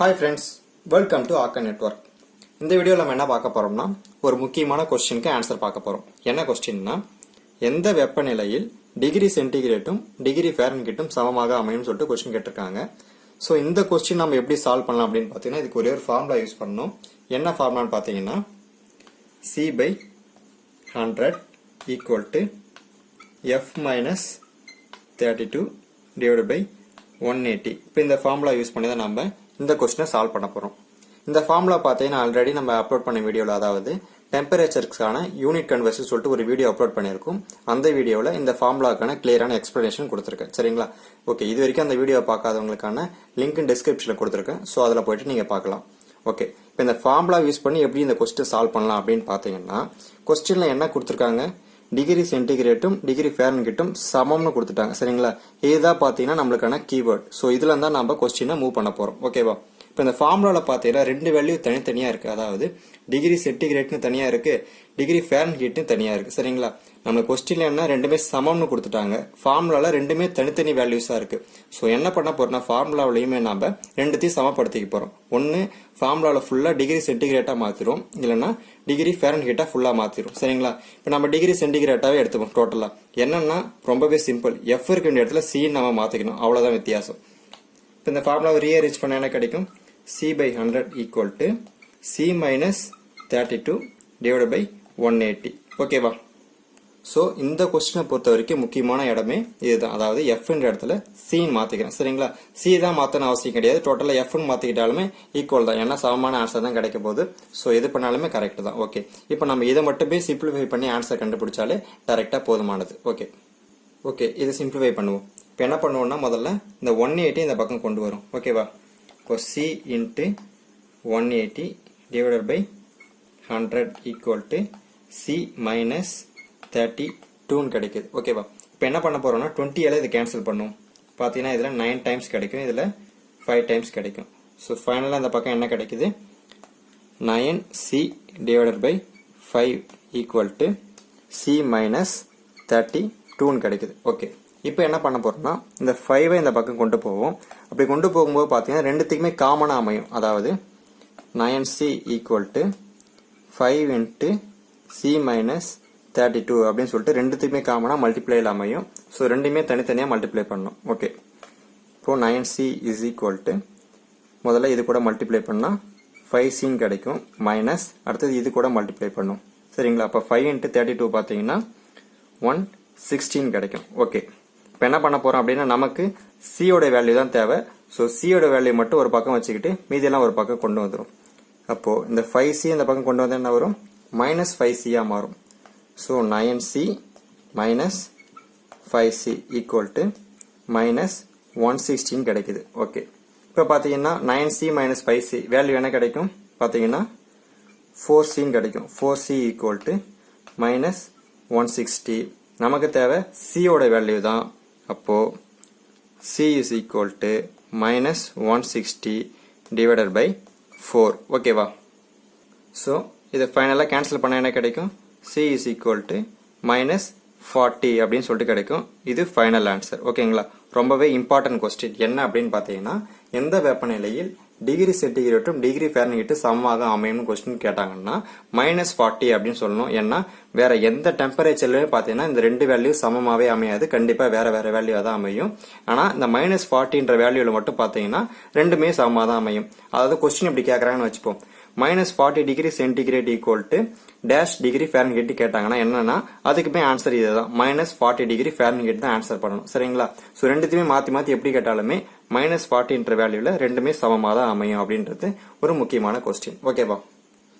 Hi friends welcome to ஆக்க network இந்த வீடியோவில் நம்ம என்ன பார்க்க போகிறோம்னா ஒரு முக்கியமான கொஸ்டினுக்கு ஆன்சர் பார்க்க போகிறோம் என்ன கொஸ்டின்னா எந்த வெப்பநிலையில் டிகிரி சென்டிகிரேட்டும் டிகிரி ஃபேரன்கிட்டும் சமமாக அமையும் சொல்லிட்டு கொஸ்டின் கேட்டிருக்காங்க. ஸோ இந்த கொஸ்டின் நம்ம எப்படி சால்வ் பண்ணலாம் அப்படின்னு பார்த்தீங்கன்னா இதுக்கு ஒரே ஒரு ஃபார்முலா யூஸ் பண்ணணும். என்ன ஃபார்முலான்னு பார்த்தீங்கன்னா C by hundred equal to F minus thirty two divide by one eighty இப்போ இந்த ஃபார்முலா யூஸ் பண்ணி தான் நம்ம இந்த கொஸ்டினை சால்வ் பண்ண போகிறோம் இந்த ஃபார்முலா பார்த்தீங்கன்னா ஆல்ரெடி நம்ம அப்லோட் பண்ண வீடியோவில் அதாவது டெம்பரேச்சருக்கான யூனிட் கன்வர்ஷன் சொல்லிட்டு ஒரு வீடியோ அப்லோட் பண்ணியிருக்கோம். அந்த வீடியோவில் இந்த ஃபார்முலாக்கான கிளியரான எக்ஸ்ப்ளனேஷன் கொடுத்துருக்கேன். சரிங்களா? ஓகே இது வரைக்கும் அந்த வீடியோ பார்க்காதவங்களுக்கான லிங்க் டிஸ்கிரிப்ஷனில் கொடுத்துருக்கேன். ஸோ அதில் போயிட்டு நீங்கள் பார்க்கலாம். ஓகே இப்போ இந்த ஃபார்முலா யூஸ் பண்ணி எப்படி இந்த கொஸ்டின் சால்வ் பண்ணலாம் அப்படின்னு பார்த்தீங்கன்னா கொஸ்டினில் என்ன கொடுத்துருக்காங்க? டிகிரி சென்டிகிரேட்டும் டிகிரி ஃபேரன்கிட்டும் சமம்னு கொடுத்துட்டாங்க. சரிங்களா? இதுதான் பார்த்தீங்கன்னா நம்மளுக்கான கீவேர்ட் ஸோ இதுல தான் நம்ம கொஸ்டினை மூவ் பண்ண போகிறோம் ஓகேவா இப்போ இந்த ஃபார்முலாவில் பார்த்தீங்கன்னா ரெண்டு வேல்யூ தனித்தனியாக இருக்குது அதாவது டிகிரி சென்டிகிரேட்னு தனியாக இருக்குது டிகிரி ஃபேரன் ஹீட்னு தனியாக இருக்குது சரிங்களா? நம்ம கொஸ்டின் என்ன ரெண்டுமே சமம்னு கொடுத்துட்டாங்க. ஃபார்முலாவில் ரெண்டுமே தனித்தனி வேல்யூஸாக இருக்குது ஸோ என்ன பண்ண போகிறோம்னா ஃபார்முலாவிலையுமே நம்ம ரெண்டுத்தையும் சமப்படுத்திக்க போகிறோம் ஒன்று ஃபார்முலாவில் ஃபுல்லாக டிகிரி சென்டிகிரேட்டாக மாற்றிடும் இல்லைன்னா டிகிரி ஃபேரன் ஹீட்டாக ஃபுல்லாக மாற்றிடும் சரிங்களா? இப்போ நம்ம டிகிரி சென்டிகிரேட்டாகவே எடுத்துப்போம் டோட்டலாக என்னென்னா ரொம்பவே சிம்பிள் எஃப் இருக்க வேண்டிய இடத்துல சீன் நம்ம மாற்றிக்கணும் அவ்வளோதான் வித்தியாசம். இப்போ இந்த ஃபார்முலாவை ரீஅரேஞ்ச் பண்ண என்ன கிடைக்கும்? C by hundred equal to C minus thirty two divide by one eighty ஓகேவா ஸோ இந்த கொஸ்டினை பொறுத்த வரைக்கும் முக்கியமான இடமே இதுதான். அதாவது எஃப்ன்ற இடத்துல சின்னு மாற்றிக்கிறேன் சரிங்களா? சி தான் மாற்றணும் அவசியம் கிடையாது. டோட்டலாக எஃப்னு மாற்றிக்கிட்டாலுமே ஈக்குவல் தான். ஏன்னா சமமான ஆன்சர் தான் கிடைக்க போகுது. ஸோ எது பண்ணாலுமே கரெக்ட் தான். ஓகே இப்போ நம்ம இதை மட்டுமே சிம்பிளிஃபை பண்ணி ஆன்சர் கண்டுபிடிச்சாலே கரெக்டாக போதுமானது. ஓகே ஓகே இதை சிம்பிளிஃபை பண்ணுவோம். இப்போ என்ன பண்ணுவோம்னா முதல்ல இந்த ஒன் எயிட்டி இந்த பக்கம் கொண்டு வரும். ஓகேவா இப்போ C into one eighty divided by hundred equal to C minus thirty டூன்னு கிடைக்குது. ஓகேவா இப்போ என்ன பண்ண போறோம்னா டுவெண்ட்டியால் இது கேன்சல் பண்ணும் பார்த்தீங்கன்னா இதில் நைன் டைம்ஸ் கிடைக்கும். இதில் ஃபைவ் டைம்ஸ் கிடைக்கும். ஸோ ஃபைனலாக அந்த பக்கம் என்ன கிடைக்குது? Nine C divided by five equal to C minus thirty டூன்னு கிடைக்குது. ஓகே இப்போ என்ன பண்ண போறோம்னா இந்த ஃபைவை இந்த பக்கம் கொண்டு போவோம். அப்படி கொண்டு போகும்போது பார்த்தீங்கன்னா ரெண்டுத்துக்குமே காமனாக அமையும். அதாவது nine C equal to five into C minus thirty two அப்படின்னு சொல்லிட்டு ரெண்டுத்துக்குமே காமனாக மல்டிப்ளைல அமையும். ஸோ ரெண்டுமே தனித்தனியாக மல்டிப்ளை பண்ணணும் ஓகே இப்போ nine C is equal to முதல்ல இது கூட மல்டிப்ளை பண்ணால் ஃபைவ் சின்னு கிடைக்கும். மைனஸ் அடுத்தது இது கூட மல்டிப்ளை பண்ணும். சரிங்களா? அப்போ ஃபைவ் இன்ட்டு தேர்ட்டி டூ பார்த்தீங்கன்னா ஒன் சிக்ஸ்டீன் கிடைக்கும். ஓகே இப்போ என்ன பண்ண போறோம் அப்படின்னா நமக்கு சியோட வேல்யூ தான் தேவை. ஸோ சியோட வேல்யூ மட்டும் ஒரு பக்கம் வச்சுக்கிட்டு மீதியெல்லாம் ஒரு பக்கம் கொண்டு வந்துடும் அப்போ இந்த ஃபைவ் சி இந்த பக்கம் கொண்டு வந்தா என்ன வரும்? மைனஸ் ஃபைவ் சியா மாறும். So nine C minus five C equal to minus one sixteen கிடைக்குது. ஓகே இப்போ பார்த்தீங்கன்னா nine C minus five C value என்ன கிடைக்கும்? பார்த்தீங்கன்னா ஃபோர் சின்னு கிடைக்கும். Four C equal to minus one sixty நமக்கு தேவை சியோட வேல்யூ தான். அப்போது C is equal to minus one sixty divided by four ஓகேவா ஸோ இதை ஃபைனலாக கேன்சல் பண்ண என்ன கிடைக்கும்? C is equal to minus forty அப்படின்னு சொல்லிட்டு கிடைக்கும். இது ஃபைனல் ஆன்சர் ஓகேங்களா ரொம்பவே இம்பார்ட்டன்ட் கொஸ்டின் என்ன அப்படின்னு பார்த்தீங்கன்னா எந்த வெப்பநிலையில் டிகிரி சென்டிகிரேட்டும் டிகிரி ஃபேரன்ஹீட்டு சமமாக அமையும்னு கொஸ்டின் கேட்டாங்கன்னா மைனஸ் ஃபார்ட்டி அப்படின்னு சொல்லணும். ஏன்னா வேற எந்த டெம்பரேச்சர்லையும் பார்த்தீங்கன்னா இந்த ரெண்டு வேல்யூ சமமாகவே அமையாது. கண்டிப்பாக வேற வேற வேல்யூவாக தான் அமையும். ஆனால் இந்த மைனஸ் ஃபார்ட்டின்ற வேல்யூவில் மட்டும் பார்த்தீங்கன்னா ரெண்டுமே சமமாக தான் அமையும். அதாவது கொஸ்டின் இப்படி கேட்குறாங்கன்னு வச்சுப்போம். Minus forty degree centigrade equal to dash degree Fahrenheit கேட்டாங்கன்னா என்னன்னா அதுக்குமே ஆன்சர் இதுதான். மைனஸ் ஃபார்ட்டி டிகிரி ஃபேரன்ஹீட் தான் ஆன்சர் பண்ணணும். சரிங்களா? ஸோ ரெண்டுத்தையுமே மாற்றி மாற்றி எப்படி கேட்டாலுமே மைனஸ் ஃபார்ட்டின்ற வேல்யூவில் ரெண்டுமே சமமாக தான் அமையும் அப்படின்றது ஒரு முக்கியமான கொஸ்டின் ஓகேவா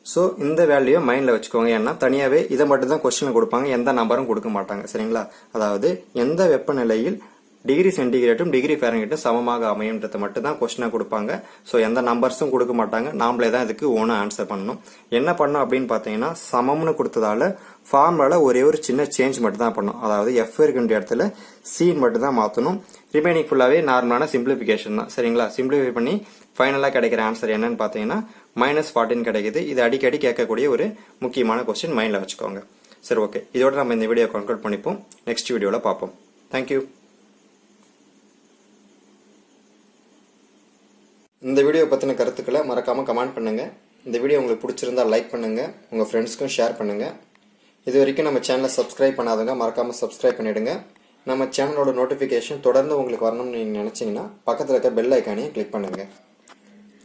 ஸோ இந்த வேல்யூவை மைண்டில் வச்சுக்கோங்க. ஏன்னா தனியாகவே இதை மட்டும் தான் கொஸ்டினில் கொடுப்பாங்க. எந்த நம்பரும் கொடுக்க மாட்டாங்க. சரிங்களா? அதாவது எந்த வெப்பநிலையில் டிகிரி சென்டிகிரேட்டும் டிகிரி ஃபேரன்ஹீட்டும் சமமாக அமையும்ன்றத மட்டும் தான் கொஸ்டினாக கொடுப்பாங்க. ஸோ எந்த நம்பர்ஸும் கொடுக்க மாட்டாங்க. நாமளே தான் இதுக்கு ஓனாக ஆன்சர் பண்ணணும். என்ன பண்ணோம் அப்படின்னு பார்த்தீங்கன்னா சமம்னு கொடுத்ததால ஃபார்முலாவில் ஒரே ஒரு சின்ன சேஞ்ச் மட்டும் தான் பண்ணணும். அதாவது எஃப் இருக்கின்ற இடத்துல சீன் மட்டும் தான் மாற்றணும் ரிமைனிங் ஃபுல்லாகவே நார்மலான சிம்பிளிஃபிகேஷன் தான். சரிங்களா? சிம்பிளிஃபை பண்ணி ஃபைனலாக கிடைக்கிற ஆன்சர் என்னன்னு பார்த்தீங்கன்னா மைனஸ் ஃபார்ட்டின் கிடைக்குது. இது அடிக்கடி கேட்கக்கூடிய ஒரு முக்கியமான கொஸ்டின் மைண்டில் வச்சுக்கோங்க. சரி ஓகே இதோட நம்ம இந்த வீடியோ கன்க்ளூட் பண்ணிப்போம். நெக்ஸ்ட் வீடியோவில் பார்ப்போம். தேங்க்யூ இந்த வீடியோ பற்றின கருத்துக்களை மறக்காமல் கமெண்ட் பண்ணுங்கள் இந்த வீடியோ உங்களுக்கு பிடிச்சிருந்தா லைக் பண்ணுங்கள் உங்கள் ஃப்ரெண்ட்ஸ்க்கும் ஷேர் பண்ணுங்கள் இது வரைக்கும் நம்ம சேனலை சப்ஸ்கிரைப் பண்ணாதவங்க மறக்காமல் சப்ஸ்கிரைப் பண்ணிவிடுங்க நம்ம சேனலோட நோட்டிஃபிகேஷன் தொடர்ந்து உங்களுக்கு வரணும்னு நீங்கள் நினச்சிங்கன்னா பக்கத்தில் இருக்க பெல் ஐக்கானையும் கிளிக் பண்ணுங்கள்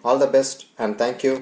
all the best and thank you